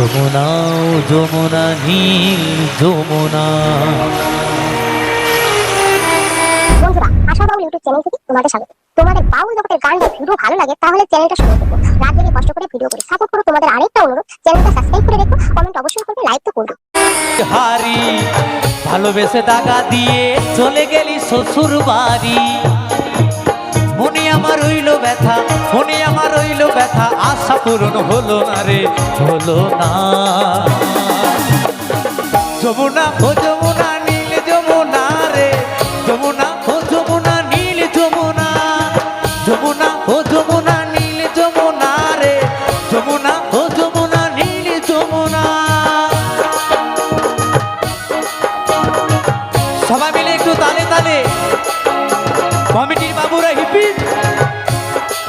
যমুনা ও যমুনা নীল যমুনা। বন্ধুরা আশা বাউল YouTube channel থেকে তোমাদের স্বাগত। তোমাদের বাউল জগতের গান বা ভিডিও ভালো লাগে তাহলে চ্যানেলটা শুরু করব রাত জেগে কষ্ট করে ভিডিও করে। সাপোর্ট করো তোমাদের আরেকটা অনুরোধ চ্যানেলটা সাবস্ক্রাইব করে রেখো কমেন্ট অবশ্যই করবে লাইক তো করবে। হারি ভালোবেসে দাগা দিয়ে চলে গেলি শ্বশুর বাড়ি মনে আমার রইল আশা পূরণ হলো না রে, হলো না। যমুনা ও যমুনা নীল, যমুনা রে। যমুনা ও যমুনা নীল, যমুনা। যমুনা ও যমুনা নীল, যমুনা রে। যমুনা ও যমুনা নীল, যমুনা। সবাই মিলে একটু তালে তালে। কমিটির বাবুরা হিপি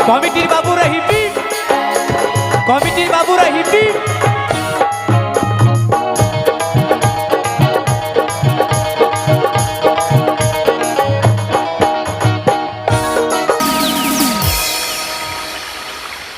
কমিটির বাবুরা হিপি কমিটির বাবুরা হিপি।